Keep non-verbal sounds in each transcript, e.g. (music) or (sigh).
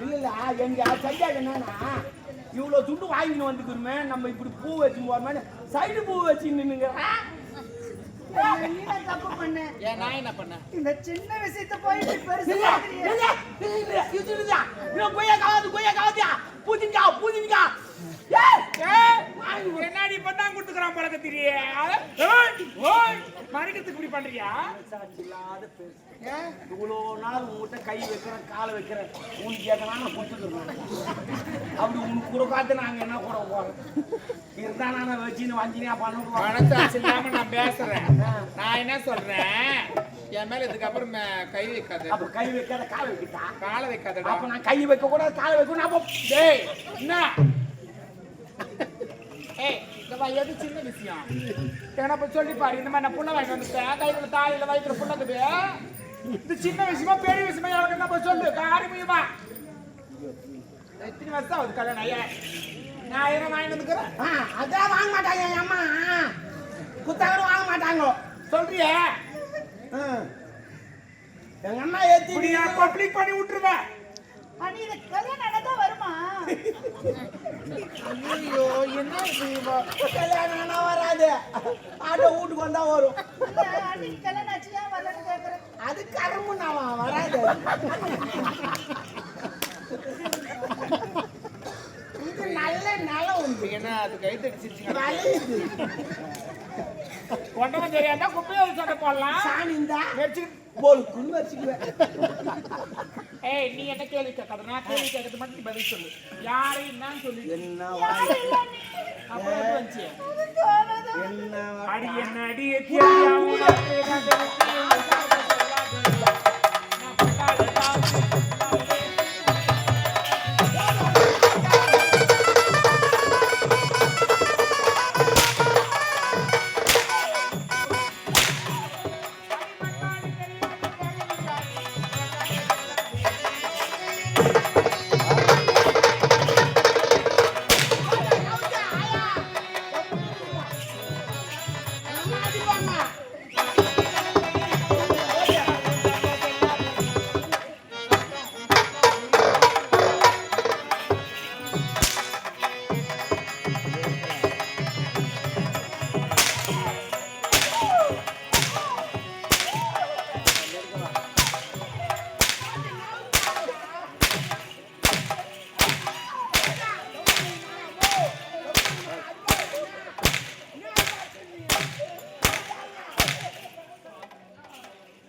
இல்ல இல்ல எங்க சரியா என்னன்னா இவ்வளவு துண்டு வாங்கின்னு வந்துக்கிறோமே நம்ம இப்படி பூ வச்சு போறோமே சைடு பூ வச்சு நின்னுங்க. நீ தான் தப்பு பண்ண? ஏன் நான் என்ன பண்ணேன் இந்த சின்ன விஷயத்த போய் இப்படி பெருசு. கொய்யா காவாது கொய்யா காவாதியா? பூஜிங்கா பூஜிங்கா என்னடி பண்ணா கொடுத்துக்கிறான் பழக்க தெரிய? மறைக்கிறதுக்கு இப்படி பண்றியா? இவ்வளோ நாள் உங்ககிட்ட கை வைக்கிறேன் காலை வைக்கிறேன். உனக்கு எதனா நான் கொடுத்துக்கிறேன். அப்படி உனக்கு கொடுக்காத நாங்க என்ன கூட இருந்தா நான் வச்சுன்னு வஞ்சினியா பண்ணுவோம். மனசாட்சி இல்லாம நான் பேசுறேன். நான் என்ன சொல்றேன்? என் மேல இதுக்கப்புறம் கை வைக்காத. அப்ப கை வைக்காத காலை வைக்கிட்டா? காலை வைக்காதடா. அப்ப நான் கை வைக்க கூடாது காலை வைக்கணும் அப்போ டேய் என்ன? எது சின்ன விஷயம்? என்ன போய் சொல்லி பாரு இந்த மாதிரி நான் புள்ள வாங்கிட்டு வந்துட்டேன். கையில தாயில வயிற்றுல புள்ளக்குது இது சின்ன விஷயமா பெரிய விஷயமா எனக்கு என்ன போய் சொல்லு. காரியமா எத்தனை வருஷம் ஆகுது கல்யாணம் ஐயா நான் ஆயிரம் வாங்கிட்டு வந்துக்கிறேன்? ஆ, அதான் வாங்க மாட்டாங்க என் அம்மா. குத்தாலும் வாங்க மாட்டாங்க. சொல்றியே. எங்க அண்ணா ஏத்தி பப்ளிக் பண்ணி விட்டுருவேன். அண்ணி, இது கல்யாணம் ஆனதா வருமா? (laughs) ஐயோ என்ன இது இவ? கல்யாணம் ஆனா வராது. ஆட்டோ வீட்டுக்கு வந்தா வரும். அது கரும்பு நான் வராது. இது நல்ல நிலம் உண்டு. என்ன அது கை கொண்டவன் தெரியாதா குப்பையை ஒரு சட்டை போடலாம். சாணி இந்தா. வச்சு. போலுக்குன்னு வச்சுக்குவேன் ஏய் நீ என்ன கேள்வி கேட்காத? நான் கேள்வி கேட்கறது மட்டும் நீ பதில் சொல்லு. யாரு என்னன்னு சொல்லி என்ன அப்புறம் எப்படி வந்துச்சு. என்ன. அடி என்ன அடி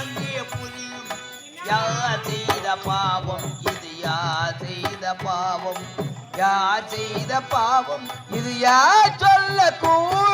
விளக்கம் புரியும். யார் செய்த பாவம்? இது யார் செய்த பாவம்? யார் செய்த பாவம்? இது யார் சொல்லக்கூடும்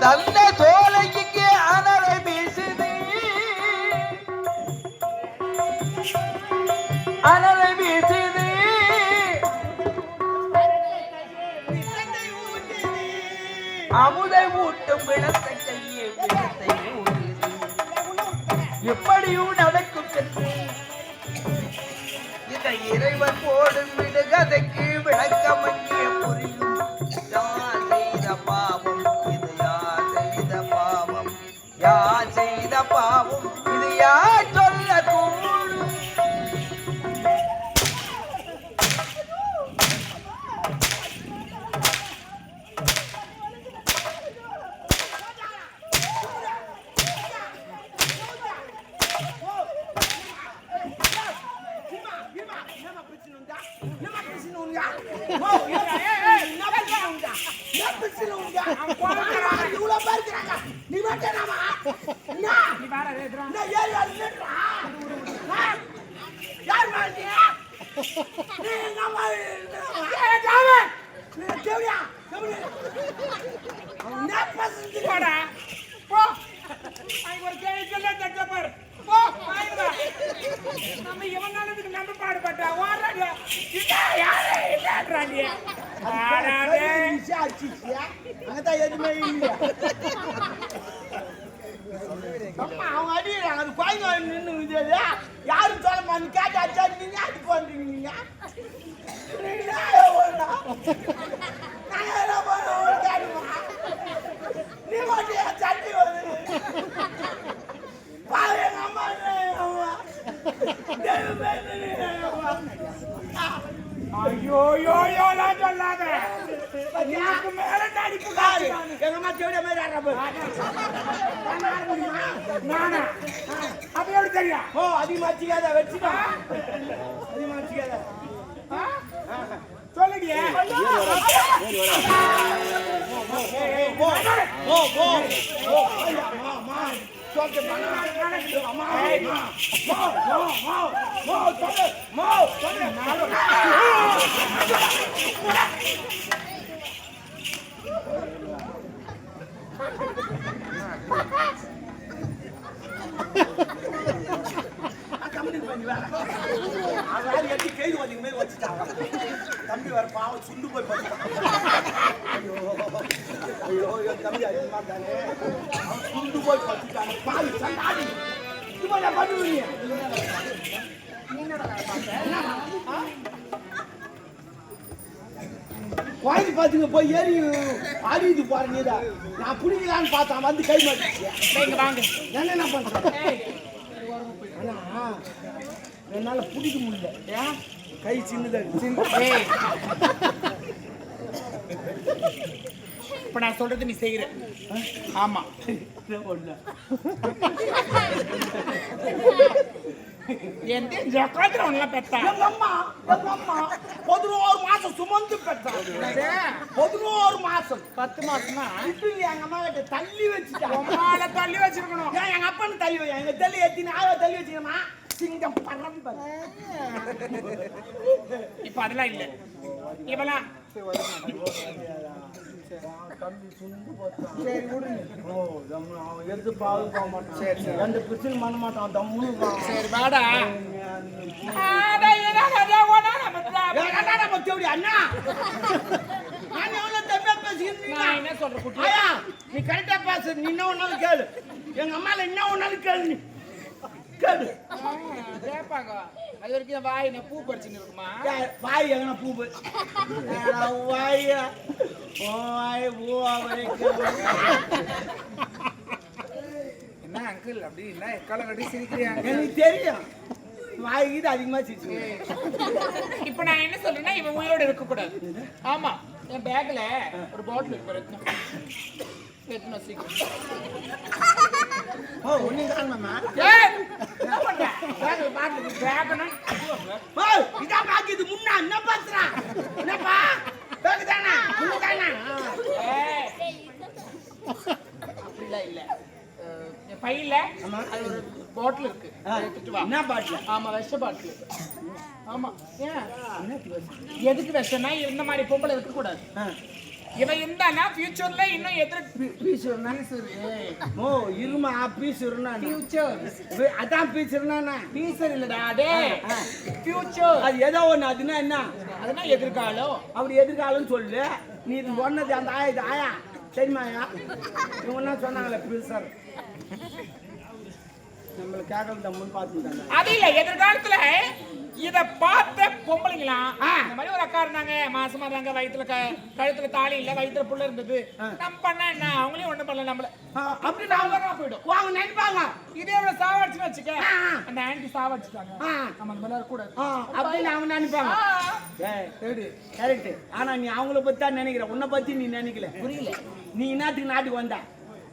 தந்த சோலைக்கு அனலை வீசுது. அனலை வீசுது. அமுதை ஊட்டும் விளத்தை கையே ஊட்டுது. எப்படியும் நடக்கும் இந்த இறைவன் போடும் விடுகதைக்கு போடா போ. ஒரு கேள்வி சொல்ல தட்ட பாரு. போ வாங்க நம்ம எவனாலதுக்கு நம்ம பாடுபட்டா ஓடுறாங்க இல்ல யாரே? இல்லன்றாங்க ஆடாதே அங்கதான் எதுவுமே இல்லையா? அம்மா அவங்க அடிக்கிறாங்க அது குழந்தை நின்று யாரும் சொல்ல மாட்டேன் நீங்க அது பண்றீங்க நீங்க ஒண்ணா நாங்க என்ன பண்ணுவோம் கேடுமா நீ மட்டும் என் சட்டி வந்து பாரு எங்க அம்மா எங்க அம்மா தெய்வமே எங்க அம்மா ஐயோ யோ யோ நான் சொல்லாத எனக்கு எங்க அம்மா மாதிரி நானா எப்படி தெரியும் ஓ வச்சுக்கா? சொல்லுடியே போ போ போ போ ஐயா மா மா சொல்லுங்க பண்ணா அம்மா மா மா மா மா மா சொல்லு மா சொல்லு கம்பெனி பண்ணி வேற அதாவது எட்டி கைது வந்தீங்க மாதிரி வச்சுட்டாங்க தம்பி வர பாவம் சுண்டு போய் பார்த்துட்டான் ஐயோ ஐயோ என் தம்பி அதிகமா தானே அவன் சுண்டு போய் பார்த்துட்டாங்க பாவி சண்டாடி குழந்தை பார்த்துங்க போய் ஏறி ஆடிது பாருங்க நான் பிடிக்கலான்னு பார்த்தேன் வந்து கை இங்க வாங்க. என்ன பண்றேன் என்னால பிடிக்க முடியல. ஏன்? கை சின்னதா இருக்கு. இப்ப நான் சொல்றது நீ செய்யற. ஆமா. எந்த ஜக்காத்துல ஒண்ணலாம் பெத்தா. எங்க அம்மா எங்க அம்மா பதினோரு மாசம் சுமந்து பெற்றாங்க பதினோரு மாசம். பத்து மாசமா? இப்படி எங்க அம்மா கிட்ட தள்ளி வச்சுட்டாங்க உமால தள்ளி வச்சிருக்கணும். ஏன் எங்க தள்ளி வை. எங்க தள்ளி ஏத்தி ஆயோ தள்ளி வச்சுக்கணுமா? சிங்கம் பரம்பரை இப்ப அதெல்லாம் இல்ல. இவெல்லாம் சரி விடுங்க ஓ தம்மு அவன் எடுத்து பாவு போக மாட்டான். சரி சரி. எந்த பிரச்சனை பண்ண மாட்டான் தம்முன்னு போவான் சரி வாடா. நம்ம தா- ஏய், அண்ணா. நான் இருக்கேன். என்ன நீ பேசு நீ ஒன்னாலும் கேளு. எங்க அம்மால என்ன ஒன்னாலும் கேளு நீ. கேளு. ஆ, கேட்பாங்க அது வரைக்கும் வாய் நான் பூ பறிச்சுன்னு இருக்குமா? வாய் எங்கன பூ வாய். வாய் பூவா என்ன அங்கிள் அப்படி என்ன எக்காலம் கட்டி சிரிக்கிறியாங்க எனக்கு தெரியும். வாய் இது அதிகமா சிரிச்சு இப்ப நான் என்ன சொல்றேன்னா இவன் உயிரோட இருக்க கூடாது ஆமா என் பேக்ல ஒரு பாட்டில் இருக்கு. எடுத்துனு வா. சீக்கிரம். ஓ ஏய், என்ன? ஓ இதான் பாக்கிது முன்னா என்ன பேசுறா? என்னப்பா? பேக்கு தானா முன்னு தானா ஏய். அப்படிலாம் இல்ல. பையில. அது ஒரு பாட்டில் இருக்கு. எடுத்துட்டு வா. என்ன பாட்டில ஆமா விஷ பாட்டில் ஆமா. ஏன்? எதுக்கு விஷம்னா இந்த மாதிரி பொம்பளை இருக்க கூடாது இவன் இருந்தானா? ஃபியூச்சர்ல இன்னும் எதிர் பீஸ் ஓ இருமா இருந்தா ஃபியூச்சர் அதான் இருந்தா ஃபியூச்சர் இல்லடா டே. ஃபியூச்சர் அது ஏதோ ஒண்ணு அதுன்னா என்ன? அதுனா எதிர்காலம். அப்படி எதிர்காலம் சொல்லு. நீ இது சொன்னது அந்த ஆயா இது ஆயா. சரிம்மாயா இவங்க என்ன சொன்னாங்களே ப்ரொஃபசர் நம்மளை தம்முன்னு பார்த்துட்டாங்க அது இல்ல எதிர்காலத்துல இத பார்த்த பொம்பளைங்களாம் இந்த மாதிரி ஒரு அக்கா இருந்தாங்க. மாசமா இருந்தாங்க. வயித்துல க- கழுத்துல தாலி இல்ல வயித்துல புள்ள இருந்தது. நம்ம பண்ணா என்ன? அவங்களையும் ஒண்ணும் பண்ணல நம்மள. அப்படி நான் போயிடும். அவங்க நினைப்பாங்க. இதே இவ்வளவு சாவடிச்சுன்னு வச்சுக்க. அந்த ஆன்டி சாவடிச்சுட்டாங்க. நம்ம அந்த மாதிரி அப்படின்னு அவங்க நினைப்பாங்க. கரெக்ட் ஆனா நீ அவங்கள பத்தி தான் நினைக்கிற. உன்னை பத்தி நீ நினைக்கல. புரியல. நீ என்னத்துக்கு நாட்டுக்கு வந்த.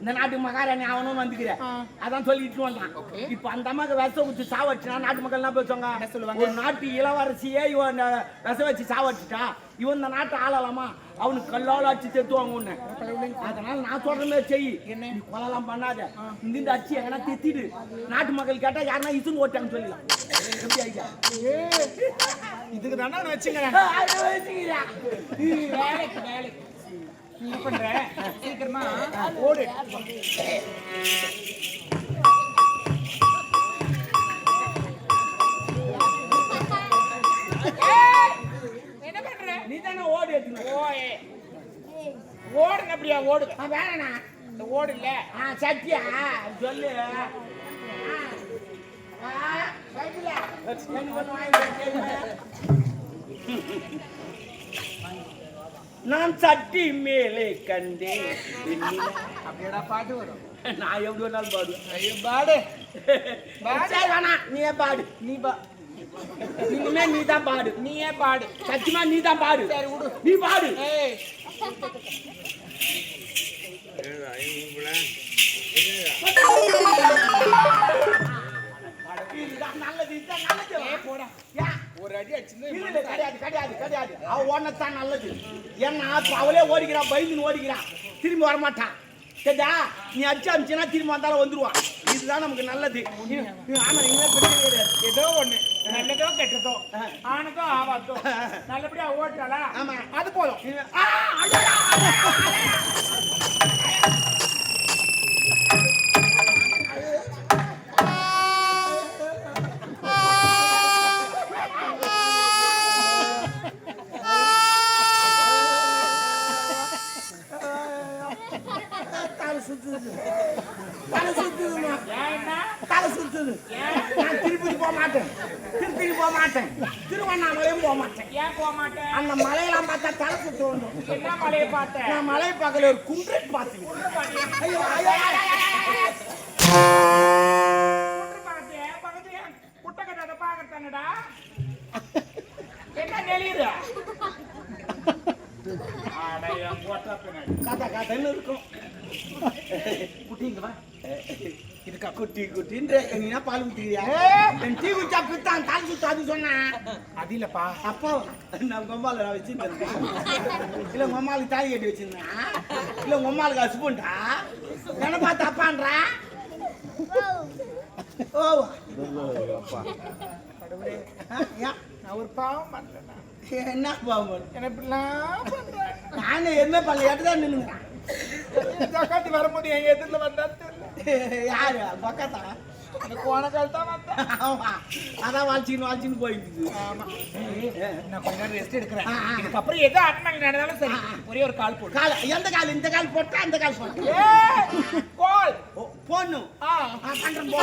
இந்த நாட்டுக்கு மகாராணி ஆகணும்னு வந்துக்கிற ஆ. அதான் சொல்லிட்டு வந்தான். இப்ப அந்த அம்மாக்கு விஷ வச்சு சாவடிச்சுனா நாட்டு மக்கள் என்ன பேசுவாங்க? சொல்லுவாங்க? ஒரு நாட்டு இளவரசியே இவன் விஷ வச்சு சாவடிச்சுட்டா இவன் இந்த நாட்டை ஆளலாமா? அவனுக்கு கல்லால் அடிச்சு செத்துவாங்க உன்னை. அதனால நான் சொல்ற மாதிரி செய். என்ன? நீ கொலலாம் பண்ணாத. இந்த அடிச்சு எங்கன்னா தித்திடு. நாட்டு மக்கள் கேட்டா யாருன்னா இசுன்னு ஓட்டாங்க சொல்லலாம் இதுக்கு தானே வச்சுங்க ஆ, அதை வச்சுக்கிறா. வேலைக்கு வேலைக்கு. என்ன பண்ற சீக்கிரமா. ஓடு. என்ன பண்ற? நீ தானே ஓடி எடுத்துன ஓயே. ஓடுங்க அப்படியா ஓடுங்க ஆ, வேணாண்ணா இந்த ஓடு இல்ல. ஆ சத்தியா சொல்லு. சைக்கிளா. (laughs) நான் சட்டி மேலே கண்டேன். அப்படியேடா பாட்டு வரும். நான் எவ்வளவு நாள் பாடுவேன். ஐயோ பாடு. பாடு. வேணாம் நீயே பாடு. நீ பா. இனிமே நீ தான் பாடு. நீயே பாடு. சத்தியமா நீ தான் பாடு. சரி விடு. நீ பாடு. ஏய். இல்ல, கிடையாது கிடையாது கிடையாது. அவ ஓடத்தான் நல்லது. ஏன்னா அவளே ஓடிக்கிறான் பயந்துன்னு ஓடிக்கிறான் திரும்பி வரமாட்டான். சரிடா நீ அடிச்சு அமிச்சுனா திரும்பி வந்தாலும் வந்துருவான். இதுதான் நமக்கு நல்லது. ஆமா நீங்க பிரச்சனை கிடையாது. ஏதோ ஒண்ணு. நல்லதோ கெட்டதோ. ஆ. ஆனதோ ஆவாதோ நல்லபடியா ஓட்டாளா? ஆமா. அது போதும். போக மாட்டேன் திருவண்ணாமலையும் போக மாட்டேன் ஏன் போக மாட்டேன் அந்த மலையெல்லாம் பார்த்தா தலை சுத்து வந்துடும். என்ன மலையை பார்த்த நான் மலை பக்கத்துல ஒரு குன்றை பார்த்துக்கிறேன் ஐயோ ஐயோ பார்த்தேன். என்ன நெளியுது? கதை கதைன்னு இருக்கும். குட்டிங்க வா இருக்கா குட்டி குட்டின்ற என்ன பால் ஊத்திக்கிறியா என் டீ குச்சா பித்தான் அது சொன்னேன் அது இல்லப்பா. அப்போ நான் கொம்பால நான் வச்சிருந்தேன். இல்ல அம்மாளுக்கு தாலி கட்டி வச்சிருந்தேன். இல்ல அம்மாளுக்கு ஹஸ்பண்டா என்ன பார்த்து அப்பான்றா? ஓ. ஆ, ஏன்? நான் ஒரு பாவம் பண்ணலண்ணா. என்ன பாவம் என்ன இப்படிலாம் நானே என்ன பண்ணல எட்டுதான் நின்னுங்கிறேன் ஜக்காத்தி வரும்போது எங்க எதிரில் வந்தா தெரியல யாரு பக்கத்தா அந்த கோணக்கால் தான் வந்தேன் ஆமா அதான் வாழ்ச்சின்னு வாழ்ச்சின்னு போயிடுது ஆமா நான் கொஞ்ச நேரம் ரெஸ்ட் எடுக்கிறேன். இதுக்கப்புறம் எது அட்னாங்க நடந்தாலும் சரி ஒரே ஒரு கால் போடு கால் எந்த கால் இந்த கால் போட்டா அந்த கால் போட்டா ஏய், கோல் போடணும் ஆ ஆ, பண்றேன் போ